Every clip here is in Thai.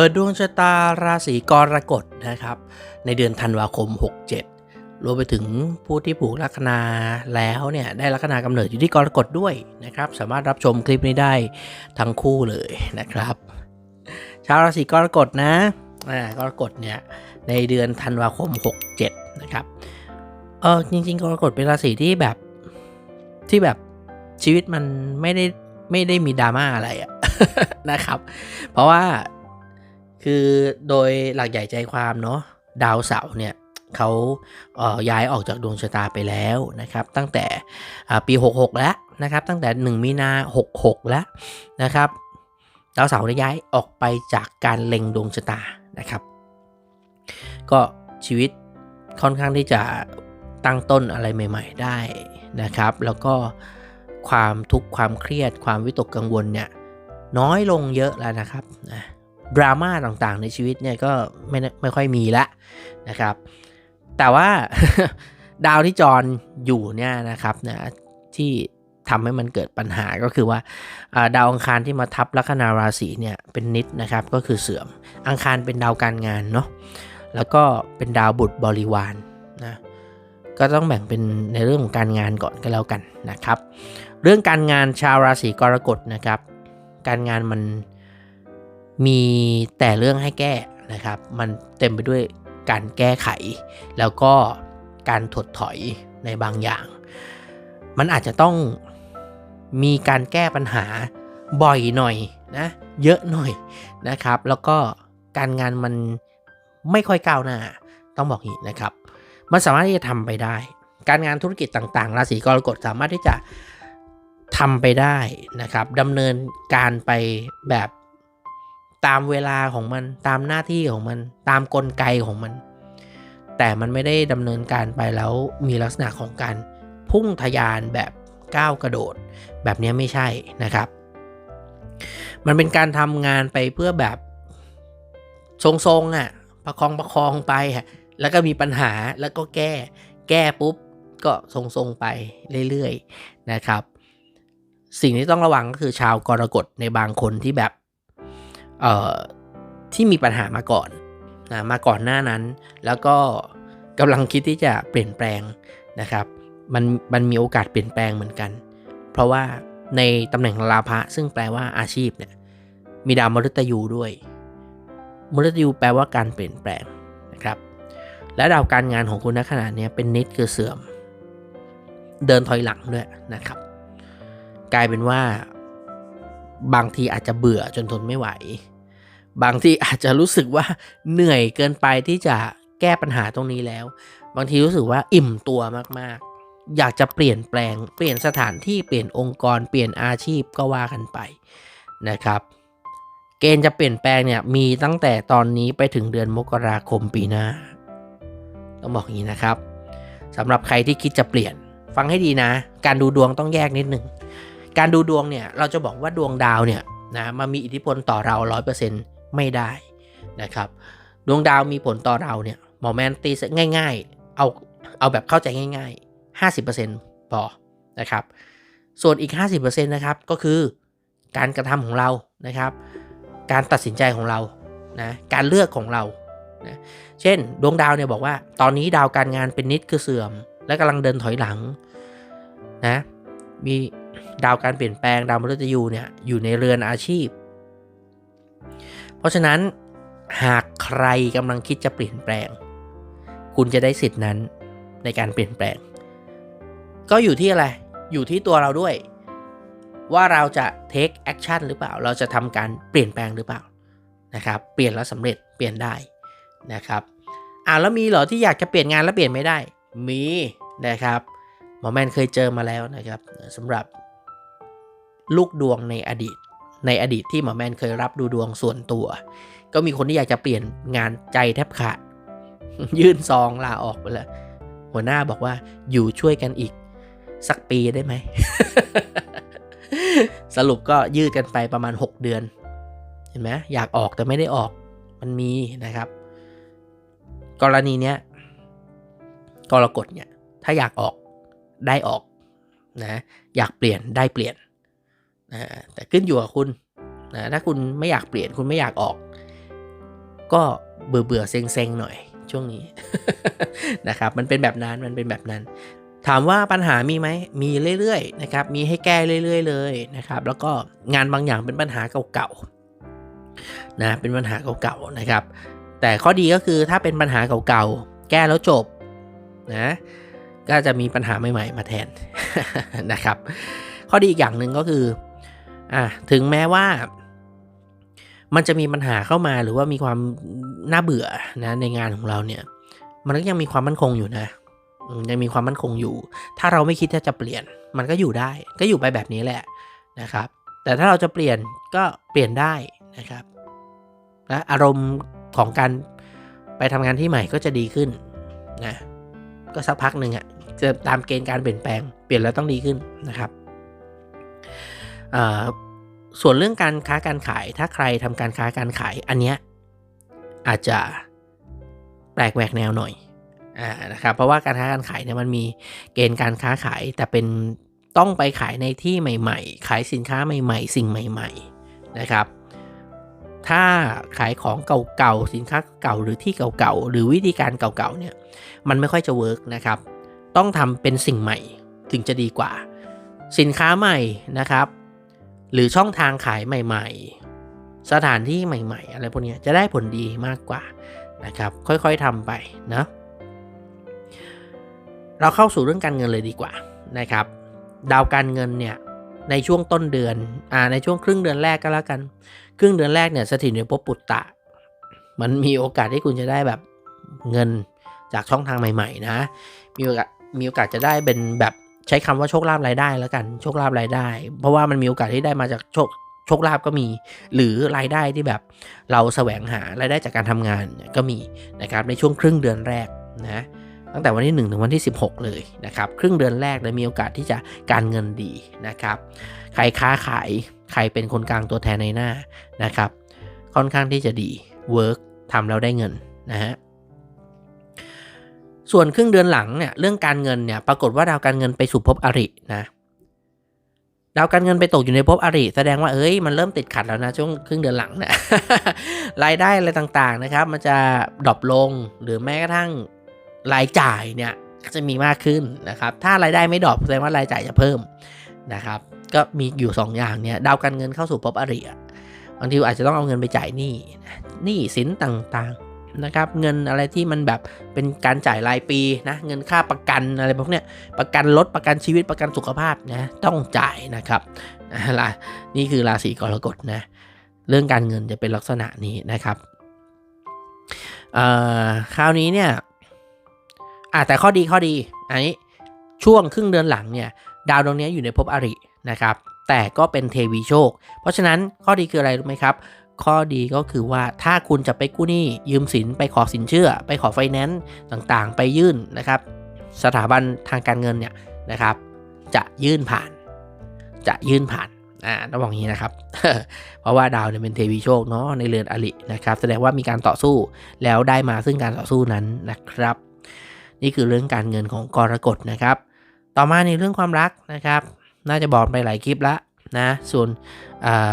ปิดดวงชะตาราศีกรกฎนะครับ ในเดือนธันวาคม 67 รวมไปถึงผู้ที่ผูกลัคนาแล้วเนี่ยได้ลัคนากำเนิดอยู่ที่กรกฎด้วยนะครับ สามารถรับชมคลิปนี้ได้ทั้งคู่เลยนะครับ ชาวราศีกรกฎนะอ่ากรกฎเนี่ยในเดือนธันวาคม 67 นะครับเออจริง ๆ กรกฎเป็นราศีที่แบบที่แบบชีวิตมันไม่ได้ไม่ได้มีดราม่าอะไรอะนะครับ เพราะว่า คือโดยหลักใหญ่ใจความเนาะดาวเสาร์เนี่ยเขาเออย้ายออกจากดวงชะตาไปแล้วนะครับ ตั้งแต่ปี 66 แล้วนะครับ ตั้งแต่ 1 มีนา 66 แล้วนะครับดาวเสาร์เนี่ยย้ายออกไปจากการเล็งดวงชะตานะครับ ก็ชีวิตค่อนข้างที่จะตั้งต้นอะไรใหม่ ๆ ได้นะครับ แล้วก็ความทุกข์ความเครียดความวิตกกังวลเนี่ยน้อยลงเยอะแล้วนะครับนะ ดราม่าต่างๆในชีวิตเนี่ยก็ไม่ไม่ค่อยมีละนะครับ แต่ว่าดาวที่จรอยู่เนี่ยนะครับนะที่ทำให้มันเกิดปัญหาก็คือว่าดาวอังคารที่มาทับลัคนาราศีเนี่ยเป็นนิดนะครับก็คือเสื่อมอังคารเป็นดาวการงานเนาะแล้วก็เป็นดาวบุตรบริวารนะก็ต้องแบ่งเป็นในเรื่องของการงานก่อนก็แล้วกันนะครับ เรื่องการงานชาวราศีกรกฎนะครับ การงานมัน มีแต่เรื่องให้แก้นะครับ มันเต็มไปด้วยการแก้ไข แล้วก็การถดถอยในบางอย่าง มันอาจจะต้องมีการแก้ปัญหาบ่อยหน่อยนะเยอะหน่อยนะครับ แล้วก็การงานมันไม่ค่อยก้าวหน้าต้องบอกอย่างนี้นะครับ มันสามารถที่จะทำไปได้ การงานธุรกิจต่างๆราศีกรกฎสามารถที่จะทำไปได้นะครับดำเนินการไปแบบ ตามเวลาของมัน ตามหน้าที่ของมัน ตามกลไกของมัน แต่มันไม่ได้ดำเนินการไปแล้วมีลักษณะของการพุ่งทะยานแบบก้าวกระโดด แบบนี้ไม่ใช่นะครับ มันเป็นการทำงานไปเพื่อแบบทรงๆอะประคองประคองไปอะแล้วก็มีปัญหาแล้วก็แก้ แก้ปุ๊บก็ทรงๆไปเรื่อยๆนะครับ สิ่งที่ต้องระวังก็คือชาวกรกฎในบางคนที่แบบ ที่มีปัญหามาก่อนนะมาก่อนหน้านั้น แล้วก็กำลังคิดที่จะเปลี่ยนแปลงนะครับ มันมันมีโอกาสเปลี่ยนแปลงเหมือนกัน เพราะว่าในตำแหน่งลาภะซึ่งแปลว่าอาชีพเนี่ยมีดาวมฤตยูด้วย มฤตยูแปลว่าการเปลี่ยนแปลงนะครับ และดาวการงานของคุณณขณะนี้เป็นนิดคือเสื่อม เดินถอยหลังด้วยนะครับ กลายเป็นว่า บางทีอาจจะเบื่อจนทนไม่ไหว บางทีอาจจะรู้สึกว่าเหนื่อยเกินไปที่จะแก้ปัญหาตรงนี้แล้ว บางทีรู้สึกว่าอิ่มตัวมากๆ อยากจะเปลี่ยนแปลง เปลี่ยนสถานที่เปลี่ยนองค์กร เปลี่ยนอาชีพก็ว่ากันไปนะครับ เกณฑ์จะเปลี่ยนแปลงเนี่ยมีตั้งแต่ตอนนี้ไปถึงเดือนมกราคมปีหน้าต้องบอกอย่างนี้นะครับสำหรับใครที่คิดจะเปลี่ยนฟังให้ดีนะ การดูดวงต้องแยกนิดหนึ่ง การดูดวงเนี่ยเราจะบอกว่าดวงดาวเนี่ยนะมามีอิทธิพลต่อเรา 100%ไม่ได้นะครับดวงดาวมีผลต่อเราเนี่ยหมอแมนตีง่าย ๆ เอาเอาแบบเข้าใจง่าย ๆ 50%พอนะครับ ส่วนอีก 50%นะครับก็คือการกระทำของเรานะครับ การตัดสินใจของเรานะการเลือกของเรานะเช่นดวงดาวเนี่ยบอกว่า ตอนนี้ดาวการงานเป็นนิดคือเสื่อม และกำลังเดินถอยหลังนะมี ดาวการเปลี่ยนแปลงดาวมฤตยูเนี่ยอยู่ในเรือนอาชีพ เพราะฉะนั้นหากใครกำลังคิดจะเปลี่ยนแปลง คุณจะได้สิทธินั้นในการเปลี่ยนแปลง ก็อยู่ที่อะไร อยู่ที่ตัวเราด้วย ว่าเราจะ take action หรือเปล่า เราจะทำการเปลี่ยนแปลงหรือเปล่านะครับ เปลี่ยนแล้วสำเร็จเปลี่ยนได้นะครับอ่าแล้วมีเหรอที่อยากจะเปลี่ยนงานแล้วเปลี่ยนไม่ได้ มีนะครับหมอแมนเคยเจอมาแล้วนะครับสำหรับ ลูกดวงในอดีต ในอดีตที่หมอแมนเคยรับดูดวงส่วนตัว ก็มีคนที่อยากจะเปลี่ยนงานใจแทบขาด ยื่นซองลาออกไปแล้วหัวหน้าบอกว่าอยู่ช่วยกันอีก สักปีได้ไหม สรุปก็ยืดกันไปประมาณ 6 เดือน เห็นไหมอยากออกแต่ไม่ได้ออกมันมีนะครับ กรณีเนี้ยกรกฎเนี่ย ถ้าอยากออกได้ออกนะอยากเปลี่ยนได้เปลี่ยน นะแต่ขึ้นอยู่กับคุณนะถ้าคุณไม่อยากเปลี่ยนคุณไม่อยากออก ก็เบื่อเบื่อเซ็งเซ็งหน่อยช่วงนี้นะครับ มันเป็นแบบนั้นมันเป็นแบบนั้น ถามว่าปัญหามีไหมมีเรื่อยๆนะครับ มีให้แก้เรื่อย ๆ เลยนะครับ แล้วก็งานบางอย่างเป็นปัญหาเก่าๆนะเป็นปัญหาเก่าๆนะครับ แต่ข้อดีก็คือถ้าเป็นปัญหาเก่าๆแก้แล้วจบนะก็จะมีปัญหาใหม่ๆมาแทนนะครับ ข้อดีอีกอย่างหนึ่งก็คือ อะถึงแม้ว่า มันจะมีปัญหาเข้ามาหรือว่ามีความน่าเบื่อนะในงานของเราเนี่ย มันก็ยังมีความมั่นคงอยู่นะยังมีความมั่นคงอยู่ ถ้าเราไม่คิดที่จะเปลี่ยน มันก็อยู่ได้ ก็อยู่ไปแบบนี้แหละนะครับ แต่ถ้าเราจะเปลี่ยนก็เปลี่ยนได้นะครับและอารมณ์ของการไปทำงานที่ใหม่ก็จะดีขึ้นนะก็สักพักหนึ่งอะ่ะจะตามเกณฑ์การเปลี่ยนแปลง เปลี่ยนแล้วต้องดีขึ้นนะครับ ส่วนเรื่องการค้าการขายถ้าใครทำการค้าการขายอันเนี้ยอาจจะแปลกแหวกแนวหน่อยอ่านะครับเพราะว่าการค้าการขายเนี่ยมันมีเกณฑ์การค้าขายแต่เป็นต้องไปขายในที่ใหม่ ๆ ขายสินค้าใหม่ ๆ สิ่งใหม่ ๆนะครับ ถ้าขายของเก่าๆสินค้าเก่าหรือที่เก่าๆหรือวิธีการเก่าๆเนี่ยมันไม่ค่อยจะเวิร์กนะครับ ต้องทำเป็นสิ่งใหม่ถึงจะดีกว่า สินค้าใหม่นะครับ หรือช่องทางขายใหม่ๆ สถานที่ใหม่ๆ อะไรพวกนี้จะได้ผลดีมากกว่านะครับ ค่อยๆทำไปนะเราเข้าสู่เรื่องการเงินเลยดีกว่านะครับ ดาวการเงินเนี่ยในช่วงต้นเดือนอ่าในช่วงครึ่งเดือนแรกก็แล้วกัน ครึ่งเดือนแรกเนี่ยสถิตในภพปุตตะ มันมีโอกาสที่คุณจะได้แบบเงินจากช่องทางใหม่ ๆ นะ มีโอกาสมีโอกาสจะได้เป็นแบบ ใช้คำว่าโชคลาภรายได้แล้วกันโชคลาภรายได้ เพราะว่ามันมีโอกาสที่ได้มาจากโชคโชคลาภก็มี หรือรายได้ที่แบบเราแสวงหารายได้จากการทำงานก็มีนะครับในช่วงครึ่งเดือนแรกนะตั้งแต่วันที่ 1 ถึงวันที่ 16 เลยนะครับครึ่งเดือนแรกเลยมีโอกาสที่จะการเงินดีนะครับใครค้าขายใครเป็นคนกลางตัวแทนในหน้านะครับค่อนข้างที่จะดีเวิร์กทำแล้วได้เงินนะฮะ ส่วนครึ่งเดือนหลังเนี่ยเรื่องการเงินเนี่ยปรากฏว่าดาวการเงินไปสู่ภพอรินะดาวการเงินไปตกอยู่ในภพอริแสดงว่าเอ้ยมันเริ่มติดขัดแล้วนะช่วงครึ่งเดือนหลังเนี่ยรายได้อะไรต่างๆนะครับ มันจะดรอปลงหรือแม้กระทั่งรายจ่ายเนี่ยก็จะมีมากขึ้นนะครับ ถ้ารายได้ไม่ดรอปแสดงว่ารายจ่ายจะเพิ่มนะครับ ก็มีอยู่ 2อย่างเนี่ยดาวการเงินเข้าสู่ภพอริบางทีอาจจะต้องเอาเงินไปจ่ายหนี้หนี้สินต่างๆ นะครับ เงินอะไรที่มันแบบเป็นการจ่ายรายปีนะ เงินค่าประกันอะไรพวกเนี้ย ประกันรถประกันชีวิตประกันสุขภาพนะต้องจ่ายนะครับนะล่ะนี่คือราศีกรกฎนะ เรื่องการเงินจะเป็นลักษณะนี้นะครับเอ่อคราวนี้เนี่ยอะแต่ข้อดีข้อดี อันนี้ช่วงครึ่งเดือนหลังเนี่ย ดาวดวงนี้อยู่ในภพอรินะครับ แต่ก็เป็นเทวีโชค เพราะฉะนั้นข้อดีคืออะไรรู้ไหมครับ ข้อดีก็คือว่าถ้าคุณจะไปกู้หนี้ยืมสินไปขอสินเชื่อ ไปขอไฟแนนซ์ต่างๆ ไปยื่นนะครับ สถาบันทางการเงินเนี่ยนะครับ จะยื่นผ่าน จะยื่นผ่านอ่าต้องบอกอย่างนี้นะครับ เพราะว่าดาวเนี่ยเป็นเทวีโชคเนาะในเรือนอรินะครับ แสดงว่ามีการต่อสู้แล้วได้มาซึ่งการต่อสู้นั้นนะครับ นี่คือเรื่องการเงินของกรกฎนะครับ ต่อมาในเรื่องความรักนะครับ น่าจะบอกไปหลายคลิปแล้ว นะ ส่วน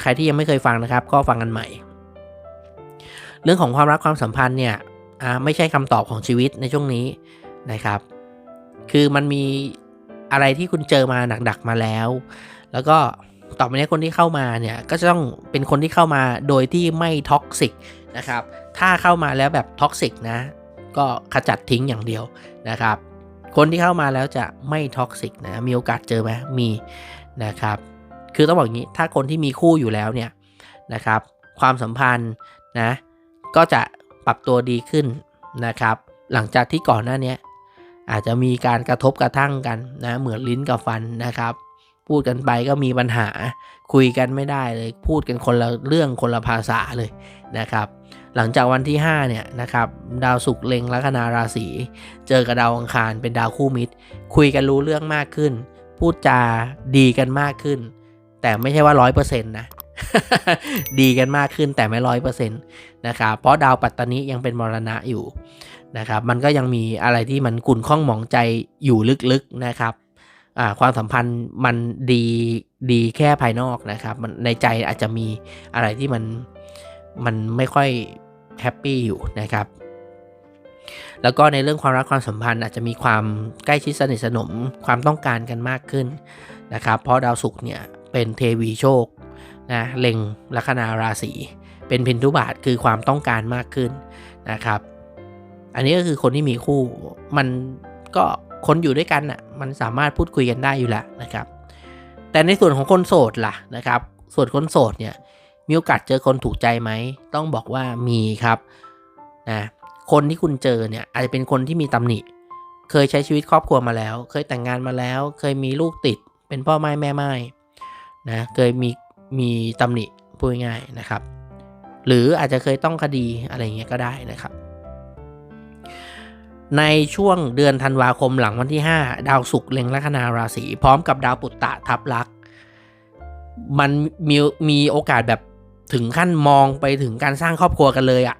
ใครที่ยังไม่เคยฟังนะครับ ก็ฟังกันใหม่ เรื่องของความรักความสัมพันธ์เนี่ยไม่ใช่คำตอบของชีวิตในช่วงนี้นะครับ คือมันมีอะไรที่คุณเจอมาหนักๆมาแล้ว แล้วก็ต่อไปนี้คนที่เข้ามาเนี่ยก็จะต้องเป็นคนที่เข้ามาโดยที่ไม่ท็อกซิกนะครับ ถ้าเข้ามาแล้วแบบท็อกซิกนะ ก็ขจัดทิ้งอย่างเดียวนะครับ คนที่เข้ามาแล้วจะไม่ท็อกซิกนะ มีโอกาสเจอไหมมีนะครับ คือต้องบอกอย่างนี้ถ้าคนที่มีคู่อยู่แล้วเนี่ยนะครับ ความสัมพันธ์นะก็จะปรับตัวดีขึ้นนะครับ หลังจากที่ก่อนหน้านี้อาจจะมีการกระทบกระทั่งกันนะเหมือนลิ้นกับฟันนะครับ พูดกันไปก็มีปัญหาคุยกันไม่ได้เลยพูดกันคนละเรื่องคนละภาษาเลยนะครับ หลังจากวันที่ 5 เนี่ยนะครับดาวศุกร์เล็งลัคนาราศีเจอกับดาวอังคารเป็นดาวคู่มิตร คุยกันรู้เรื่องมากขึ้น พูดจาดีกันมากขึ้น แต่ไม่ใช่ว่าร้อยเปอร์เซ็นต์นะ ดีกันมากขึ้นแต่ไม่ร้อยเปอร์เซ็นต์นะครับเพราะดาวปัตตานิยังเป็นมรณะอยู่นะครับมันก็ยังมีอะไรที่มันกุ่นข้องหมองใจอยู่ลึกๆนะครับความสัมพันธ์มันดีดีแค่ภายนอกนะครับมันในใจอาจจะมีอะไรที่มันมันไม่ค่อยแฮปปี้อยู่นะครับแล้วก็ในเรื่องความรักความสัมพันธ์อาจจะมีความใกล้ชิดสนิทสนมความต้องการกันมากขึ้นนะครับ เพราะดาวศุกร์เนี่ย เป็นเทวีโชคนะเล็งลัคนาราศีเป็นพินทุบาทคือความต้องการมากขึ้นนะครับ อันนี้ก็คือคนที่มีคู่มันก็คนอยู่ด้วยกันอะมันสามารถพูดคุยกันได้อยู่แล้วนะครับ แต่ในส่วนของคนโสดล่ะนะครับ ส่วนคนโสดเนี่ยมีโอกาสเจอคนถูกใจไหม ต้องบอกว่ามีครับนะคนที่คุณเจอเนี่ยอาจจะเป็นคนที่มีตำหนิ เคยใช้ชีวิตครอบครัวมาแล้ว เคยแต่งงานมาแล้ว เคยมีลูกติด เป็นพ่อไม้แม่ไม้ นะเคยมีมีตำหนิพูดง่ายนะครับ หรืออาจจะเคยต้องคดีอะไรเงี้ยก็ได้นะครับ ในช่วงเดือนธันวาคมหลังวันที่ 5 ดาวศุกร์เล็งลัคนาราศีพร้อมกับดาวปุตตะทับลักษ์มันมีมีโอกาสแบบถึงขั้นมองไปถึงการสร้างครอบครัวกันเลยอะ่ะ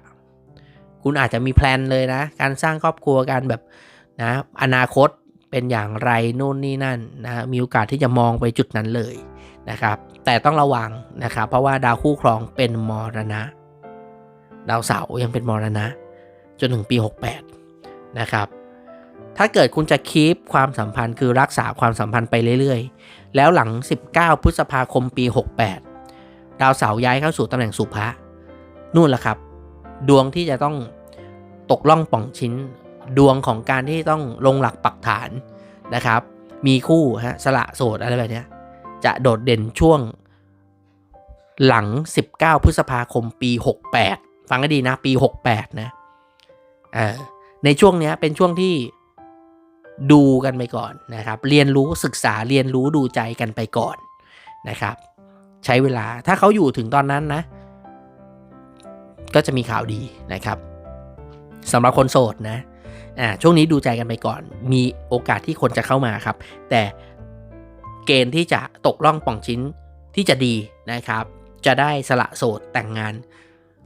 คุณอาจจะมีแพลนเลยนะ การสร้างครอบครัวกันแบบนะอนาคตเป็นอย่างไรนู่นนี่นั่นนะมีโอกาสที่จะมองไปจุดนั้นเลย นะครับแต่ต้องระวังนะครับเพราะว่าดาวคู่ครองเป็นมรณะ ดาวเสาร์ยังเป็นมรณะ จนถึงปี 68 นะครับถ้าเกิดคุณจะคีปความสัมพันธ์คือรักษาความสัมพันธ์ไปเรื่อยๆ แล้วหลัง 19 พฤษภาคมปี 68 ดาวเสาร์ย้ายเข้าสู่ตำแหน่งสุภะนู่นแหละครับ ดวงที่จะต้องตกล่องป่องชิ้น ดวงของการที่ต้องลงหลักปักฐานนะครับ มีคู่ฮะสละโสดอะไรแบบนี้ จะโดดเด่นช่วงหลัง 19 พฤษภาคมปี 68 ฟังให้ดีนะ ปี 68 นะในช่วงนี้เป็นช่วงที่ดูกันไปก่อนนะครับ เรียนรู้ศึกษาเรียนรู้ดูใจกันไปก่อนนะครับ ใช้เวลาถ้าเขาอยู่ถึงตอนนั้นนะ ก็จะมีข่าวดีนะครับสำหรับคนโสดนะอ่าช่วงนี้ดูใจกันไปก่อน มีโอกาสที่คนจะเข้ามาครับ แต่ เกณฑ์ที่จะตกล่องป่องชิ้นที่จะดีนะครับ จะได้สละโสดแต่งงาน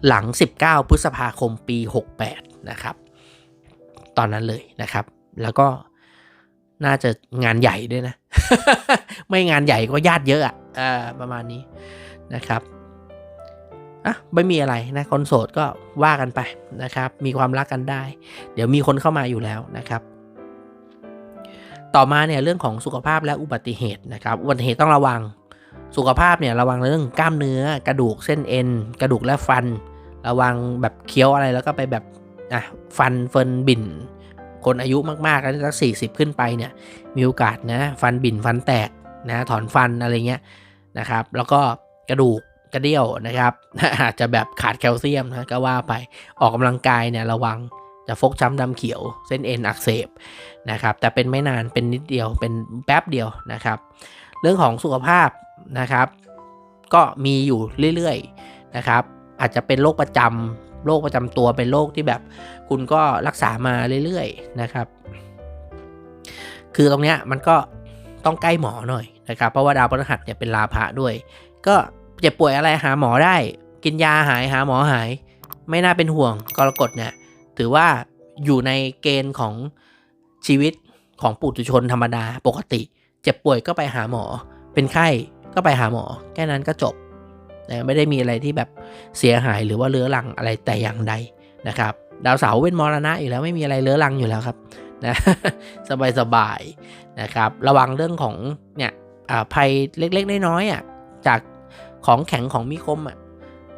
หลัง 19 พฤษภาคมปี 68 นะครับ ตอนนั้นเลยนะครับ แล้วก็น่าจะงานใหญ่ด้วยนะ ไม่งานใหญ่ก็ญาติเยอะอะประมาณนี้นะครับอะไม่มีอะไรนะคนโสดก็ว่ากันไปนะครับ มีความรักกันได้ เดี๋ยวมีคนเข้ามาอยู่แล้วนะครับ ต่อมาเนี่ยเรื่องของสุขภาพและอุบัติเหตุนะครับอุบัติเหตุต้องระวังสุขภาพเนี่ยระวังเรื่องกล้ามเนื้อกระดูกเส้นเอ็น กระดูกและฟัน ระวังแบบเคี้ยวอะไรแล้วก็ไปแบบอะฟันเฟินบิ่น คนอายุมากๆแล้วสักสี่สิบขึ้นไปเนี่ยมีโอกาสนะฟันบิ่นฟันแตกนะถอนฟันอะไรเงี้ยนะครับแล้วก็กระดูกกระเดี่ยวนะครับอาจจะแบบขาดแคลเซียมนะก็ว่าไปออกกำลังกายเนี่ยระวัง จะฟกช้ำดำเขียว เส้นเอ็นอักเสบนะครับ แต่เป็นไม่นานเป็นนิดเดียวเป็นแป๊บเดียวนะครับ เรื่องของสุขภาพนะครับ ก็มีอยู่เรื่อยๆนะครับ อาจจะเป็นโรคประจำโรคประจำตัวเป็นโรคที่แบบ คุณก็รักษามาเรื่อยๆนะครับ คือตรงเนี้ยมันก็ต้องใกล้หมอหน่อยนะครับ เพราะว่าดาวพฤหัสเนี่ยเป็นลาภะด้วย ก็เจ็บป่วยอะไรหาหมอได้ กินยาหายหาหมอหาย ไม่น่าเป็นห่วงกรกฎเนี่ย ถือว่าอยู่ในเกณฑ์ของชีวิตของปุถุชนธรรมดาปกติ เจ็บป่วยก็ไปหาหมอ เป็นไข้ก็ไปหาหมอ แค่นั้นก็จบนะไม่ได้มีอะไรที่แบบเสียหายหรือว่าเรื้อรังอะไรแต่อย่างใดนะครับดาวเสาร์เป็นมรณะอยู่แล้วไม่มีอะไรเรื้อรังอยู่แล้วครับนะสบายสบายๆนะครับ ระวังเรื่องของเนี่ยภัยเล็กๆน้อยๆอะจากของแข็งของมีคมอะ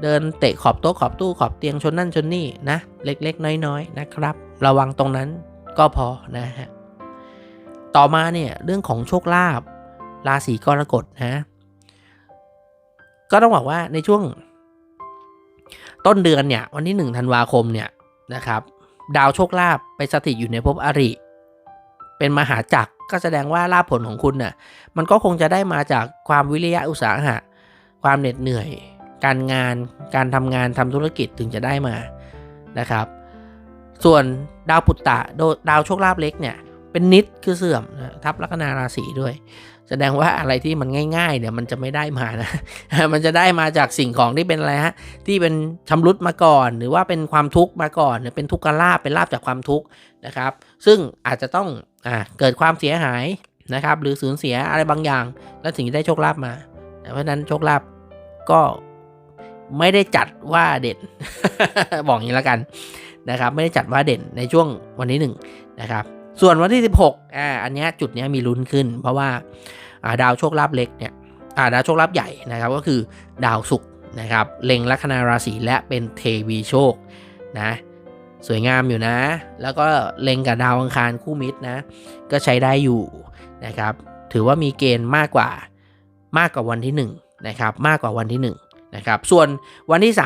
เดินเตะขอบโต๊ะขอบตู้ขอบเตียงชนนั่นชนนี่นะเล็กๆ น้อยๆนะครับ ระวังตรงนั้นก็พอนะฮะต่อมาเนี่ยเรื่องของโชคลาภราศีกรกฎนะก็ต้องบอกว่าในช่วง ต้นเดือนเนี่ยวันที่หนึ่งธันวาคมเนี่ยนะครับ ดาวโชคลาภไปสถิตอยู่ในภพอริ เป็นมหาจักรก็แสดงว่าลาภผลของคุณน่ะมันก็คงจะได้มาจากความวิริยะอุตสาหะ ความเหน็ดเหนื่อย การงานการทำงานทำธุรกิจถึงจะได้มานะครับ ส่วนดาวปุตตะดาวโชคลาภเล็กเนี่ยเป็นนิดคือเสื่อมนะทับลัคนาราศีด้วย แสดงว่าอะไรที่มันง่ายๆเนี่ยมันจะไม่ได้มานะมันจะได้มาจากสิ่งของที่เป็นอะไรฮะที่เป็นชำรุดมาก่อน หรือว่าเป็นความทุกข์มาก่อนหรือเป็นทุกขลาภเป็นลาภจากความทุกข์นะครับ ซึ่งอาจจะต้องอ่าเกิดความเสียหายนะครับ หรือสูญเสียอะไรบางอย่าง แล้วถึงจะได้โชคลาภมาเพราะฉะนั้นโชคลาภก็ ไม่ได้จัดว่าเด่น บอกอย่างนี้แล้วกันนะครับ ไม่ได้จัดว่าเด่นในช่วงวันที่1นะครับ ส่วนวันที่ 16อ่าอันนี้จุดนี้มีลุ้นขึ้น เพราะว่าดาวโชคลาภเล็กเนี่ยดาวโชคลาภใหญ่นะครับ ก็คือดาวศุกร์นะครับเล็งลัคนาราศีและเป็นเทวีโชคนะสวยงามอยู่นะ แล้วก็เล็งกับดาวอังคารคู่มิตรนะ ก็ใช้ได้อยู่นะครับ ถือว่ามีเกณฑ์มากกว่ามากกว่าวันที่1นะครับมากกว่าวันที่1 นะครับ ส่วนวันที่ 30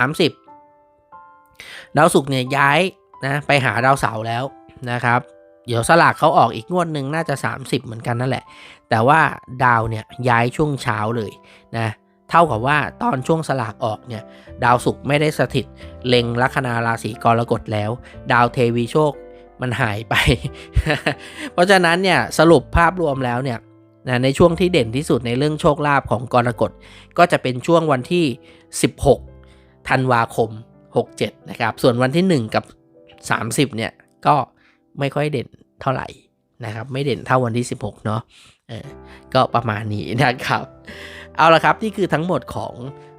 ดาวศุกร์เนี่ยย้ายนะไปหาดาวเสาร์แล้วนะครับ เดี๋ยวสลากเขาออกอีกงวดหนึ่งน่าจะ 30 เหมือนกันนั่นแหละ แต่ว่าดาวเนี่ยย้ายช่วงเช้าเลยนะเท่ากับว่าตอนช่วงสลากออกเนี่ยดาวศุกร์ไม่ได้สถิตเล็งลัคนาราศีกรกฎแล้ว ดาวเทวีโชคมันหายไป เพราะฉะนั้นเนี่ยสรุปภาพรวมแล้วเนี่ยนะในช่วงที่เด่นที่สุดในเรื่องโชคลาภของกรกฎก็จะเป็นช่วงวันที่ 16ธันวาคม 67 นะครับ ส่วนวันที่ 1 กับ 30 เนี่ย ก็ไม่ค่อยเด่นเท่าไหร่นะครับ ไม่เด่นเท่าวันที่ 16 เนาะเออก็ประมาณนี้นะครับ เอาละครับ นี่คือทั้งหมดของ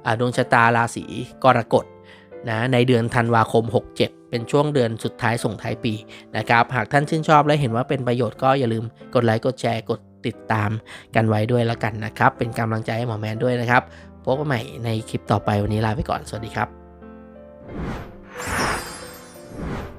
อดวงชะตาราศีกรกฎนะในเดือนธันวาคม 67 เป็นช่วงเดือนสุดท้ายส่งท้ายปีนะครับ หากท่านชื่นชอบและเห็นว่าเป็นประโยชน์ก็อย่าลืมกดไลค์กดแชร์กดติดตามกันไว้ด้วยละกันนะครับ เป็นกำลังใจให้หมอแมนด้วยนะครับ พบกันใหม่ในคลิปต่อไปวันนี้ลาไปก่อน สวัสดีครับ